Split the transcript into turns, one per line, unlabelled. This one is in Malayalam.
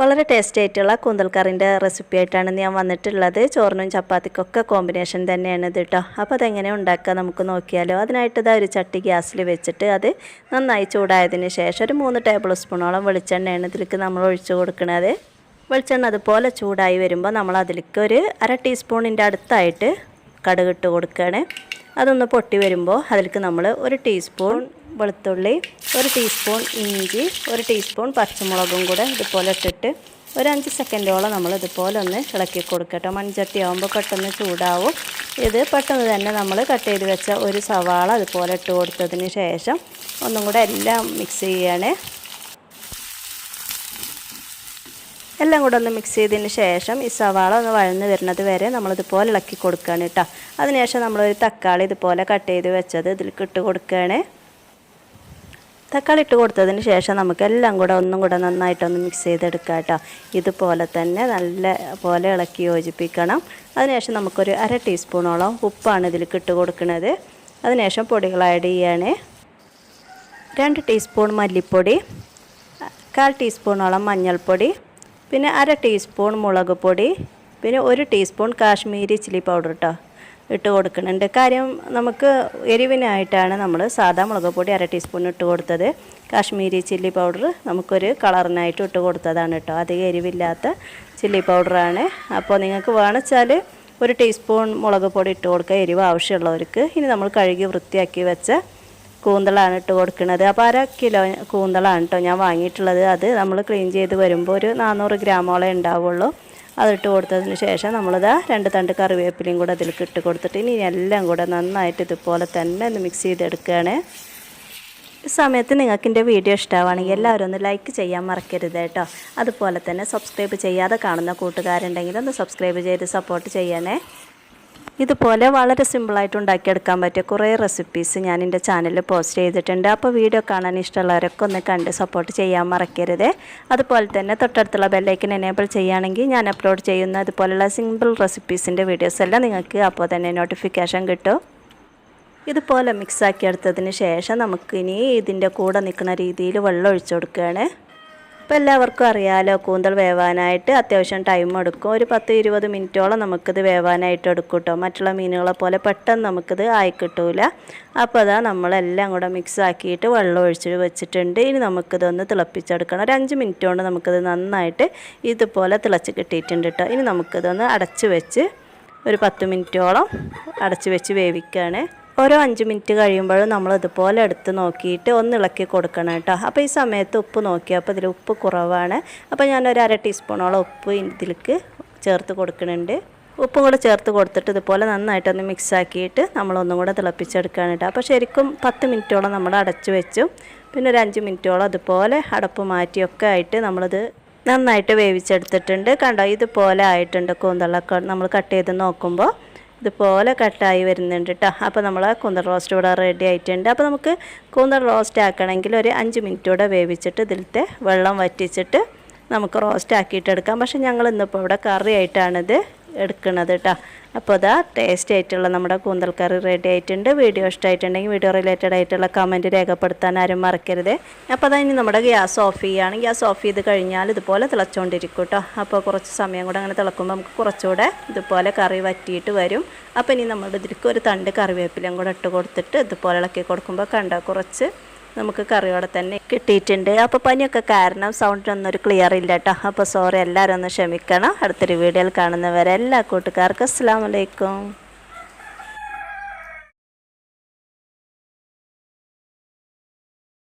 വളരെ ടേസ്റ്റി ആയിട്ടുള്ള കൂന്തൽക്കറിന്റെ റെസിപ്പി ആയിട്ടാണ് ഞാൻ വന്നിട്ടുള്ളത്. ചോറിനും ചപ്പാത്തിക്കൊക്കെ കോമ്പിനേഷൻ തന്നെയാണ് ഇത് കേട്ടോ അപ്പോൾ അതെങ്ങനെ ഉണ്ടാക്കുക നമുക്ക് നോക്കിയാലോ. അതിനായിട്ട് ഇതാ ഒരു ചട്ടി ഗ്യാസിൽ വെച്ചിട്ട് അത് നന്നായി ചൂടായതിന് ശേഷം ഒരു മൂന്ന് ടേബിൾ സ്പൂണോളം വെളിച്ചെണ്ണയാണ് ഇതിലേക്ക് നമ്മൾ ഒഴിച്ചു കൊടുക്കുന്നത് വെളിച്ചെണ്ണ അതുപോലെ ചൂടായി വരുമ്പോൾ നമ്മൾ അതിലേക്ക് ഒരു അര ടീസ്പൂണിന്റെ അടുത്തായിട്ട് കടുകിട്ട് കൊടുക്കുകയാണ്. അതൊന്ന് പൊട്ടി വരുമ്പോൾ അതിലേക്ക് നമ്മൾ ഒരു ടീസ്പൂൺ വെളുത്തുള്ളി ഒരു ടീസ്പൂൺ ഇഞ്ചി ഒരു ടീസ്പൂൺ പച്ചമുളകും കൂടെ ഇതുപോലെ ഇട്ടിട്ട് ഒരു അഞ്ച് സെക്കൻഡോളം നമ്മൾ ഇതുപോലെ ഒന്ന് ഇളക്കി കൊടുക്കട്ടോ മൺചട്ടി ആകുമ്പോൾ പെട്ടെന്ന് ചൂടാവും. ഇത് പെട്ടെന്ന് തന്നെ നമ്മൾ കട്ട് ചെയ്ത് വെച്ച ഒരു സവാള അതുപോലെ ഇട്ട് കൊടുത്തതിന് ശേഷം ഒന്നും കൂടെ എല്ലാം മിക്സ് ചെയ്യണേ. എല്ലാം കൂടെ ഒന്ന് മിക്സ് ചെയ്തതിന് ശേഷം ഈ സവാള ഒന്ന് വഴന്ന് വരുന്നത് വരെ നമ്മളിതുപോലെ ഇളക്കി കൊടുക്കുകയാണ് കേട്ടോ. അതിനുശേഷം നമ്മളൊരു തക്കാളി ഇതുപോലെ കട്ട് ചെയ്ത് വെച്ചത് ഇതിൽ ഇട്ട് കൊടുക്കുകയാണ്. തക്കാളി ഇട്ട് കൊടുത്തതിന് ശേഷം നമുക്ക് എല്ലാം കൂടെ ഒന്നും കൂടെ നന്നായിട്ടൊന്ന് മിക്സ് ചെയ്തെടുക്കാം കേട്ടോ. ഇതുപോലെ തന്നെ നല്ല പോലെ ഇളക്കി യോജിപ്പിക്കണം. അതിനുശേഷം നമുക്കൊരു അര ടീസ്പൂണോളം ഉപ്പാണ് ഇതിലേക്ക് ഇട്ട് കൊടുക്കുന്നത് അതിനുശേഷം പൊടികൾ ആഡ് ചെയ്യാണ്. രണ്ട് ടീസ്പൂൺ മല്ലിപ്പൊടി കാൽ ടീസ്പൂണോളം മഞ്ഞൾപ്പൊടി പിന്നെ അര ടീസ്പൂൺ മുളക് പൊടി പിന്നെ ഒരു ടീസ്പൂൺ കാശ്മീരി ചില്ലി പൗഡർ കേട്ടോ ഇട്ട് കൊടുക്കുന്നുണ്ട്. കാര്യം നമുക്ക് എരിവിനായിട്ടാണ് നമ്മൾ സാധാ മുളക് പൊടി അര ടീസ്പൂൺ ഇട്ട് കൊടുത്തത്. കാശ്മീരി ചില്ലി പൗഡർ നമുക്കൊരു കളറിനായിട്ട് ഇട്ട് കൊടുത്തതാണ് കേട്ടോ. അധികം എരിവില്ലാത്ത ചില്ലി പൗഡറാണ് അപ്പോൾ നിങ്ങൾക്ക് വേണമെച്ചാൽ ഒരു ടീസ്പൂൺ മുളക് പൊടി ഇട്ട് കൊടുക്കുക. എരിവ് ആവശ്യമുള്ളവർക്ക്. ഇനി നമ്മൾ കഴുകി വൃത്തിയാക്കി വെച്ച കൂന്തളാണ് ഇട്ട് കൊടുക്കുന്നത്. അപ്പോൾ അര കിലോ കൂന്തളാണ് കേട്ടോ ഞാൻ വാങ്ങിയിട്ടുള്ളത്. അത് നമ്മൾ ക്ലീൻ ചെയ്ത് വരുമ്പോൾ ഒരു നാനൂറ് ഗ്രാമോളം ഉണ്ടാവുള്ളൂ. അതിട്ട് കൊടുത്തതിന് ശേഷം നമ്മളിത് രണ്ട് തണ്ട് കറിവേപ്പിലയും കൂടെ അതിൽ ഇട്ട് കൊടുത്തിട്ട് ഇനി എല്ലാം കൂടെ നന്നായിട്ട് ഇതുപോലെ തന്നെ ഒന്ന് മിക്സ് ചെയ്തെടുക്കുകയാണ്. ഈ സമയത്ത് നിങ്ങൾക്ക് എന്റെ വീഡിയോ ഇഷ്ടമാണെങ്കിൽ എല്ലാവരും ഒന്ന് ലൈക്ക് ചെയ്യാൻ മറക്കരുത് കേട്ടോ. അതുപോലെ തന്നെ സബ്സ്ക്രൈബ് ചെയ്യാതെ കാണുന്ന കൂട്ടുകാരുണ്ടെങ്കിൽ ഒന്ന് സബ്സ്ക്രൈബ് ചെയ്ത് സപ്പോർട്ട് ചെയ്യണേ. ഇതുപോലെ വളരെ സിമ്പിളായിട്ട് ഉണ്ടാക്കിയെടുക്കാൻ പറ്റിയ കുറേ റെസിപ്പീസ് ഞാൻ എന്റെ ചാനലിൽ പോസ്റ്റ് ചെയ്തിട്ടുണ്ട്. അപ്പോൾ വീഡിയോ കാണാൻ ഇഷ്ടമുള്ളവരൊക്കെ ഒന്ന് കണ്ട് സപ്പോർട്ട് ചെയ്യാൻ മറക്കരുത്. അതുപോലെ തന്നെ തൊട്ടടുത്തുള്ള ബെല്ലൈക്കൻ എനേബിൾ ചെയ്യുകയാണെങ്കിൽ ഞാൻ അപ്ലോഡ് ചെയ്യുന്ന അതുപോലുള്ള സിമ്പിൾ റെസിപ്പീസിന്റെ വീഡിയോസ് എല്ലാം നിങ്ങൾക്ക് അപ്പോൾ തന്നെ നോട്ടിഫിക്കേഷൻ കിട്ടും. ഇതുപോലെ മിക്സാക്കി എടുത്തതിന് ശേഷം നമുക്കിനി ഇതിന്റെ കൂടെ നിൽക്കുന്ന രീതിയിൽ വെള്ളം ഒഴിച്ചു കൊടുക്കുകയാണ്. അപ്പോൾ എല്ലാവർക്കും അറിയാമല്ലോ കൂന്തൽ വേവാനായിട്ട് അത്യാവശ്യം ടൈം എടുക്കും. ഒരു പത്ത് ഇരുപത് മിനിറ്റോളം നമുക്കിത് വേവാനായിട്ട് എടുക്കും കേട്ടോ മറ്റുള്ള മീനുകളെ പോലെ പെട്ടെന്ന് നമുക്കിത് ആയി കിട്ടൂല. അപ്പോൾ അതാ നമ്മളെല്ലാം കൂടെ മിക്സ് ആക്കിയിട്ട് വെള്ളം ഒഴിച്ച് വെച്ചിട്ടുണ്ട്. ഇനി നമുക്കിതൊന്ന് തിളപ്പിച്ചെടുക്കണം. ഒരു അഞ്ച് മിനിറ്റ് കൊണ്ട് നമുക്കിത് നന്നായിട്ട് ഇതുപോലെ തിളച്ച് കിട്ടിയിട്ടുണ്ട് കേട്ടോ ഇനി നമുക്കിതൊന്ന് അടച്ച് വെച്ച് ഒരു പത്ത് മിനിറ്റോളം അടച്ച് വെച്ച് വേവിക്കുകയാണ് ഓരോ അഞ്ച് മിനിറ്റ് കഴിയുമ്പോഴും നമ്മൾ ഇതുപോലെ എടുത്ത് നോക്കിയിട്ട് ഒന്ന് ഇളക്കി കൊടുക്കണം കേട്ടോ. അപ്പോൾ ഈ സമയത്ത് ഉപ്പ് നോക്കിയപ്പോൾ ഇതിൽ ഉപ്പ് കുറവാണ്. അപ്പോൾ ഞാനൊരു അര ടീസ്പൂണോളം ഉപ്പ് ഇതിലേക്ക് ചേർത്ത് കൊടുക്കുന്നുണ്ട്. ഉപ്പും കൂടെ ചേർത്ത് കൊടുത്തിട്ട് ഇതുപോലെ നന്നായിട്ടൊന്ന് മിക്സ് ആക്കിയിട്ട് നമ്മളൊന്നും കൂടെ തിളപ്പിച്ചെടുക്കുകയാണ് കേട്ടോ. അപ്പോൾ ശരിക്കും പത്ത് മിനിറ്റോളം നമ്മൾ അടച്ച് വെച്ചു. പിന്നെ ഒരു അഞ്ച് മിനിറ്റോളം അതുപോലെ അടപ്പ് മാറ്റിയൊക്കെ ആയിട്ട് നമ്മളിത് നന്നായിട്ട് വേവിച്ചെടുത്തിട്ടുണ്ട്. കണ്ടോ? ഇതുപോലെ ആയിട്ടുണ്ട്. കൂന്തളൊക്കെ നമ്മൾ കട്ട് ചെയ്ത് നോക്കുമ്പോൾ ഇതുപോലെ കട്ടായി വരുന്നുണ്ട് കേട്ടോ അപ്പോൾ നമ്മൾ കൂന്തൽ റോസ്റ്റ് ഇവിടെ റെഡി ആയിട്ടുണ്ട്. അപ്പോൾ നമുക്ക് കൂന്തൽ റോസ്റ്റ് ആക്കണമെങ്കിൽ ഒരു അഞ്ച് മിനിറ്റ് കൂടെ വേവിച്ചിട്ട് ഇതിലത്തെ വെള്ളം വറ്റിച്ചിട്ട് നമുക്ക് റോസ്റ്റ് ആക്കിയിട്ടെടുക്കാം. പക്ഷേ ഞങ്ങൾ ഇന്നിപ്പോൾ ഇവിടെ കറി ആയിട്ടാണിത് എടുക്കുന്നത് കേട്ടോ അപ്പോൾ അതാ ടേസ്റ്റ് ആയിട്ടുള്ള നമ്മുടെ കൂന്തൽ കറി റെഡി ആയിട്ടുണ്ട്. വീഡിയോ ഇഷ്ടമായിട്ടുണ്ടെങ്കിൽ വീഡിയോ റിലേറ്റഡ് ആയിട്ടുള്ള കമന്റ് രേഖപ്പെടുത്താൻ ആരും മറക്കരുത്. അപ്പോൾ അതാ ഇനി നമ്മുടെ ഗ്യാസ് ഓഫ് ചെയ്യുകയാണ് ഗ്യാസ് ഓഫ് ചെയ്ത് കഴിഞ്ഞാൽ ഇതുപോലെ തിളച്ചുകൊണ്ടിരിക്കും കേട്ടോ അപ്പോൾ കുറച്ച് സമയം കൂടെ അങ്ങനെ തിളക്കുമ്പോൾ നമുക്ക് കുറച്ചുകൂടെ ഇതുപോലെ കറി വറ്റിയിട്ട് വരും. അപ്പോൾ ഇനി നമ്മുടെ ഇതിലേക്ക് ഒരു തണ്ട് കറിവേപ്പിലയും കൂടെ ഇട്ട് കൊടുത്തിട്ട് ഇതുപോലെ ഇളക്കി കൊടുക്കുമ്പോൾ കണ്ട കുറച്ച് നമുക്ക് കറിയോടെ തന്നെ കിട്ടിയിട്ടുണ്ട്. അപ്പോൾ പനിയൊക്കെ കാരണം സൗണ്ടിനൊന്നും ഒരു ക്ലിയർ ഇല്ല കേട്ടോ അപ്പോൾ സോറി എല്ലാവരും ഒന്ന് ക്ഷമിക്കണം. അടുത്തൊരു വീഡിയോയിൽ കാണുന്നവരെ എല്ലാ കൂട്ടുകാർക്കും അസ്സാം വലൈക്കും